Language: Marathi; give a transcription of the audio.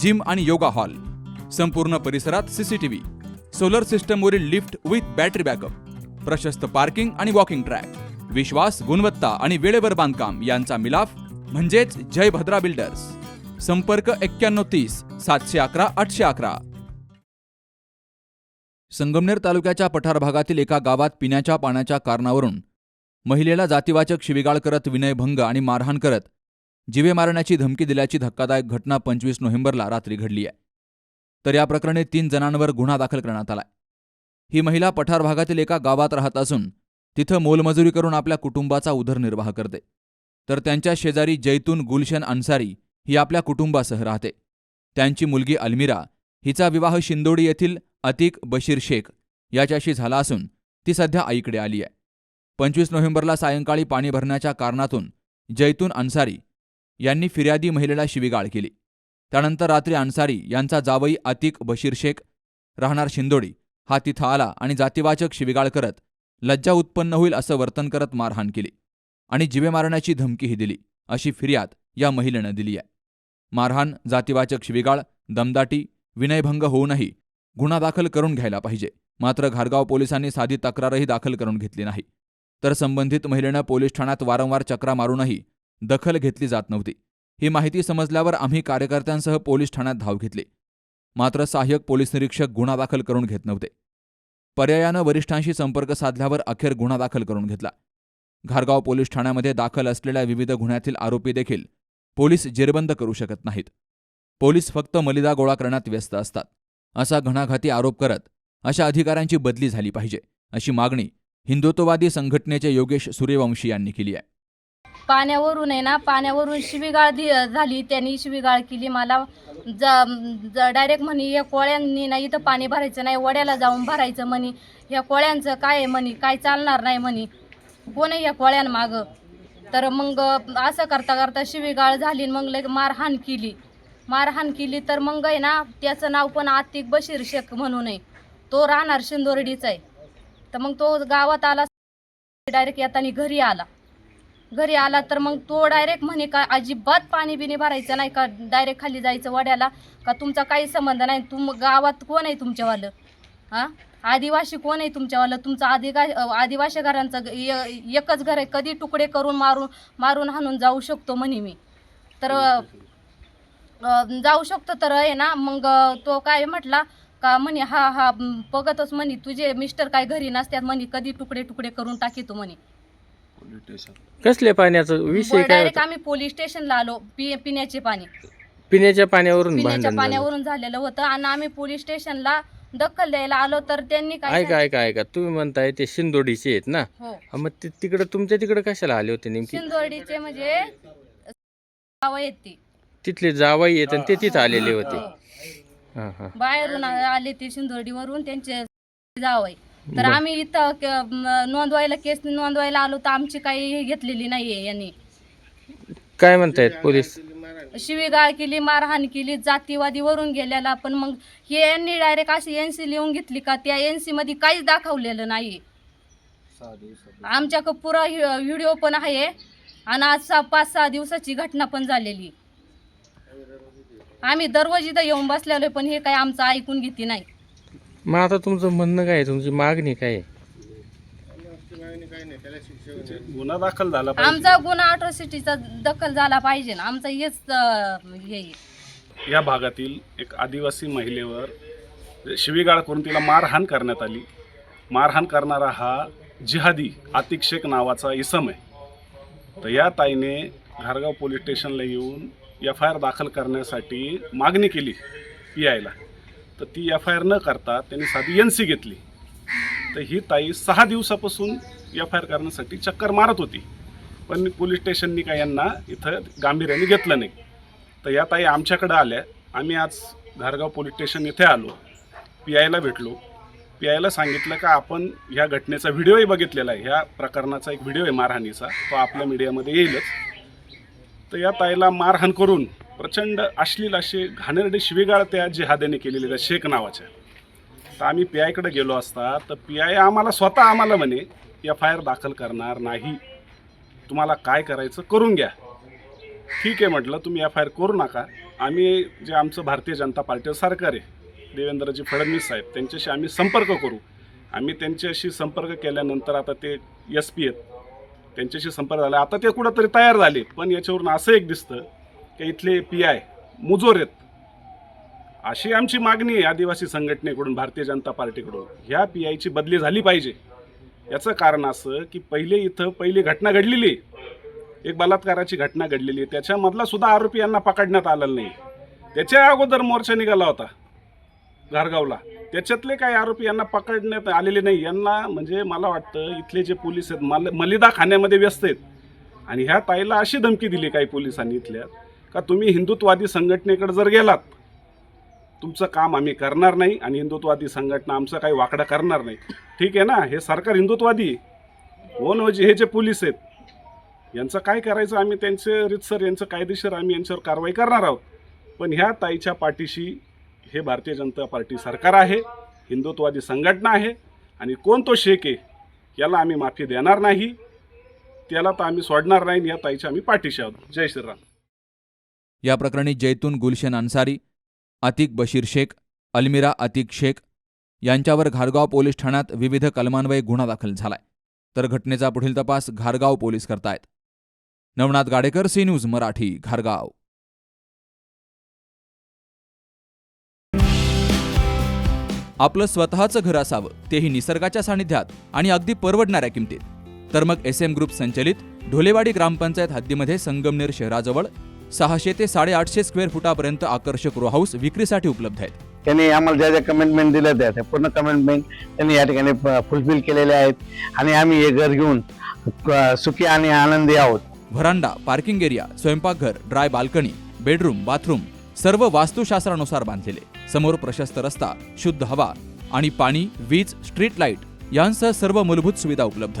जिम आणि योगा हॉल. संपूर्ण परिसरात सीसीटीव्ही सोलर सिस्टमवरील लिफ्ट विथ बॅटरी बॅकअप प्रशस्त पार्किंग आणि वॉकिंग ट्रॅक विश्वास गुणवत्ता आणि वेळेवर बांधकाम यांचा मिलाफ म्हणजेच जय भद्रा बिल्डर्स संपर्क एक्क्याण्णव तीस सातशे अकरा आठशे अकरा. संगमनेर तालुक्याच्या पठार भागातील एका गावात पिण्याच्या पाण्याच्या कारणावरून महिलेला जातीवाचक शिवीगाळ करत विनयभंग आणि मारहाण करत जिवे मारण्याची धमकी दिल्याची धक्कादायक घटना पंचवीस नोव्हेंबरला रात्री घडली आहे. तर या प्रकरणी तीन जणांवर गुन्हा दाखल करण्यात आलाय. ही महिला पठार भागातील एका गावात राहत असून तिथं मोलमजुरी करून आपल्या कुटुंबाचा उदरनिर्वाह करते. तर त्यांच्या शेजारी जैतून गुलशन अन्सारी ही आपल्या कुटुंबासह राहते. त्यांची मुलगी अल्मिरा हिचा विवाह शिंदोडी येथील अतिक बशीर शेख याच्याशी झाला असून ती सध्या आईकडे आली आहे. पंचवीस नोव्हेंबरला सायंकाळी पाणी भरण्याच्या कारणातून जैतून अन्सारी यांनी फिर्यादी महिलेला शिवीगाळ केली. त्यानंतर रात्री अन्सारी यांचा जावई अतिक बशीर शेख राहणार शिंदोडी हा तिथं आला आणि जातीवाचक शिवीगाळ करत लज्जा उत्पन्न होईल असं वर्तन करत मारहाण केली आणि जिवे मारण्याची धमकीही दिली अशी फिर्याद या महिलेनं दिली आहे. मारहाण जातीवाचक शिवीगाळ दमदाटी विनयभंग होऊनही गुन्हा दाखल करून घ्यायला पाहिजे. मात्र घारगाव पोलिसांनी साधी तक्रारही दाखल करून घेतली नाही. तर संबंधित महिलेनं पोलीस ठाण्यात वारंवार चक्रा मारूनही दखल घेतली जात नव्हती. ही माहिती समजल्यावर आम्ही कार्यकर्त्यांसह पोलीस ठाण्यात धाव घेतली. मात्र सहाय्यक पोलीस निरीक्षक गुन्हा दाखल करून घेत नव्हते. पर्यायानं वरिष्ठांशी संपर्क साधल्यावर अखेर गुन्हा दाखल करून घेतला. घारगाव पोलीस ठाण्यामध्ये दाखल असलेल्या विविध गुन्ह्यातील आरोपी देखील पोलीस जेरबंद करू शकत नाहीत. पोलीस फक्त मलिदा गोळा करण्यात व्यस्त असतात. असा घणाघाती आरोप करत अशा अधिकाऱ्यांची बदली झाली पाहिजे अशी मागणी हिंदुत्ववादी संघटनेचे योगेश सूर्यवंशी यांनी केली आहे. पाण्यावरून आहे ना पाण्यावरून शिवीगाळ दि झाली त्यांनी शिवीगाळ केली. मला ज डायरेक्ट म्हणे या कोळ्यांनी ना इथं पाणी भरायचं नाही वड्याला जाऊन भरायचं म्हणे. ह्या कोळ्यांचं काय आहे म्हणे काय चालणार नाही म्हणे. कोण आहे या कोळ्यांमागं तर मग असं करता करता शिवीगाळ झाली मग लग मारहाण केली. मारहाण केली तर मग आहे ना त्याचं नाव पण आतिक बशीर शेख म्हणून आहे. तो राहणार शिंदोरडीचा आहे. तर मग तो गावात आला डायरेक्ट येताना घरी आला. घरी आला तर मग तो डायरेक्ट म्हणे का अजिबात पाणी बिणी भरायचं नाही का? डायरेक्ट खाली जायचं वड्याला? का तुमचा काही संबंध नाही? तुम गावात कोण आहे तुमच्यावालं? हां? आदिवासी कोण आहे तुमच्यावालं? तुमचं आदिगा आदिवासी घरांचं एकच घर आहे. कधी तुकडे करून मारून मारून हाणून जाऊ शकतो म्हणे मी. तर जाऊ शकतो तर आहे ना. मग तो काय म्हटला का म्हणे हा हा बघतच म्हणे तुझे मिस्टर काय घरी नसतात म्हणे कधी तुकडे तुकडे करून टाकी तू म्हणे. कसले पाण्याचं? विषय काय डायरेक्ट होता? आम्ही पोलीस स्टेशनला आलो पि पिण्याचे पाणी. पिण्याच्या पाण्यावरून पिण्याच्या भांडण झालं. पाण्यावरून झालेलं होतं आणि आम्ही पोलीस स्टेशनला दखल द्यायला आलो तर त्यांनी काय ऐका ऐका ऐका. तुम्ही म्हणताय ते शिंदोडीचे आहेत ना? हो. हा, मग ते तिकडे तुमच्या तिकडे कशाला आले होते नेमकी? शिंदोर्डीचे म्हणजे गाव आहेत ती. तिथले जावाई आहेत आणि ते तिथं आलेले होते. हा. हा बाहेरून आले ते शिंदोर्डीवरून त्यांचे जाव आहे तर आम्ही इथं क- म, नोंदवायला केस नोंदवायला आलो तर आमची काही हे घेतलेली नाहीये यांनी. काय म्हणतायत पोलीस? शिवीगाळ केली मारहाण केली जातीवादीवरून गेलेला पण मग हे यांनी डायरेक्ट अशी एन सी लिहून घेतली का? त्या एन सी मध्ये काहीच दाखवलेलं नाही. आमच्याकडं पुरा व्हिडिओ पण आहे आणि आज सहा पाच सहा दिवसाची घटना पण झालेली. आम्ही दररोज इथं येऊन बसलेलो पण हे काय आमचं ऐकून घेते नाही. मग आता तुमचं म्हणणं काय आहे? तुमची मागणी काय आहे? गुन्हा दाखल झाला पाहिजे आमचा गुन्हा अट्रॉसिटीचा दखल झाला पाहिजे ना आमचं हेच अं, हे आहे. या भागातील एक आदिवासी महिलेवर शिवीगाळ करून तिला मारहाण करण्यात आली मारहाण करणारा हा जिहादी आतिक शेख नावाचा इसम आहे तर या ताईने घारगाव पोलीस स्टेशनला येऊन एफ आय आर दाखल करण्यासाठी मागणी केली पी आयला तर ती एफ आय आर न करता त्यांनी साधी एन सी घेतली. तर ही ताई सहा दिवसापासून एफ आय आर करण्यासाठी चक्कर मारत होती. पण पोलीस स्टेशननी काय यांना इथं गांभीर्याने घेतलं नाही. तर या ताई आमच्याकडं आल्या. आम्ही आज धारगाव पोलीस स्टेशन इथे आलो. पी आयला भेटलो. पी आयला सांगितलं का आपण ह्या घटनेचा व्हिडिओही बघितलेला आहे. ह्या प्रकरणाचा एक व्हिडिओ आहे मारहाणीचा. तो आपल्या मीडियामध्ये येईलच. तर या ताईला मारहाण करून प्रचंड अश्लील असे घाणेरडे शिवेगाळ त्या जिहाद्याने केलेले त्या शेख नावाच्या. तर आम्ही पी आयकडे गेलो असता तर पी आय आम्हाला स्वतः आम्हाला म्हणे एफ आय आर दाखल करणार नाही. तुम्हाला काय करायचं करून घ्या. ठीक आहे म्हटलं तुम्ही एफ आय आर करू नका. आम्ही जे आमचं भारतीय जनता पार्टीचं सरकार आहे देवेंद्रजी फडणवीस साहेब त्यांच्याशी आम्ही संपर्क करू. आम्ही त्यांच्याशी संपर्क केल्यानंतर आता ते एस पी आहेत त्यांच्याशी संपर्क झाला. आता ते कुठंतरी तयार झाले पण याच्यावरून असं एक दिसतं की इथले पी आय मुजोर आहेत. अशी आमची मागणी आहे आदिवासी संघटनेकडून भारतीय जनता पार्टीकडून. ह्या पी आयची बदली झाली पाहिजे. याचं कारण असं की पहिले इथं पहिली घटना घडलेली एक बलात्काराची घटना घडलेली त्याच्यामधला सुद्धा आरोपी यांना पकडण्यात आलेला नाही. त्याच्या अगोदर मोर्चा निघाला होता घारगावला. त्याच्यातले काही आरोपी यांना पकडण्यात आलेले नाही. यांना म्हणजे मला वाटतं इथले जे पोलीस आहेत मल मलिदा खाण्यामध्ये व्यस्त आहेत. आणि ह्या ताईला अशी धमकी दिली काही पोलिसांनी इथल्या. का तुम्ही हिंदुत्ववादी संघटनेकडे जर गेलात तुमचं काम आम्ही करणार नाही आणि हिंदुत्ववादी संघटना आमचं काही वाकडं करणार नाही. ठीक आहे ना? हे सरकार हिंदुत्ववादी ओन हो हे जे पोलीस आहेत? यांचं काय करायचं आम्ही त्यांचे रितसर यांचं कायदेशीर आम्ही यांच्यावर कारवाई करणार आहोत. पण ह्या ताईच्या पाठीशी हे भारतीय जनता पार्टी सरकार आहे हिंदुत्ववादी संघटना आहे आणि कोण तो शेख आहे याला आम्ही माफी देणार नाही. त्याला तर आम्ही सोडणार नाही आणि या ताईच्या आम्ही पाठीशी आहोत. जय श्रीराम. या प्रकरणी जैतून गुलशन अन्सारी अतिक बशीर शेख अल्मिरा अतिक शेख यांच्यावर घारगाव पोलीस ठाण्यात विविध कलमान्वये गुन्हा दाखल झालाय. तर घटनेचा पुढील तपास घारगाव पोलीस करतायत. नवनाथ गाडेकर सी न्यूज मराठी घारगाव. आपलं स्वतःचं घर असावं तेही निसर्गाच्या सानिध्यात आणि अगदी परवडणाऱ्या किमतीत. तर मग एस एम ग्रुप संचलित ढोलेवाडी ग्रामपंचायत हद्दीमध्ये संगमनेर शहराजवळ सहाशे ते साडेआठशे स्क्वेअर फुटापर्यंत आकर्षक रो हाऊस विक्रीसाठी उपलब्ध आहेत. त्यांनी आम्हाला ज्या ज्या कमेंटमेंट दिल्या त्या त्या पूर्ण कमेंटमेंट त्यांनी या ठिकाणी फुलफिल केलेल्या आहेत. आणि आम्ही हे घर घेऊन सुखी आणि आनंदी आहोत. व्हरांडा पार्किंग एरिया स्वयंपाकघर ड्राय बाल्कनी बेडरूम बाथरूम सर्व वास्तुशास्त्रानुसार बांधलेले. समोर प्रशस्त रस्ता शुद्ध हवा आणि पाणी वीज स्ट्रीट लाइट यांसह सर्व मूलभूत सुविधा उपलब्ध.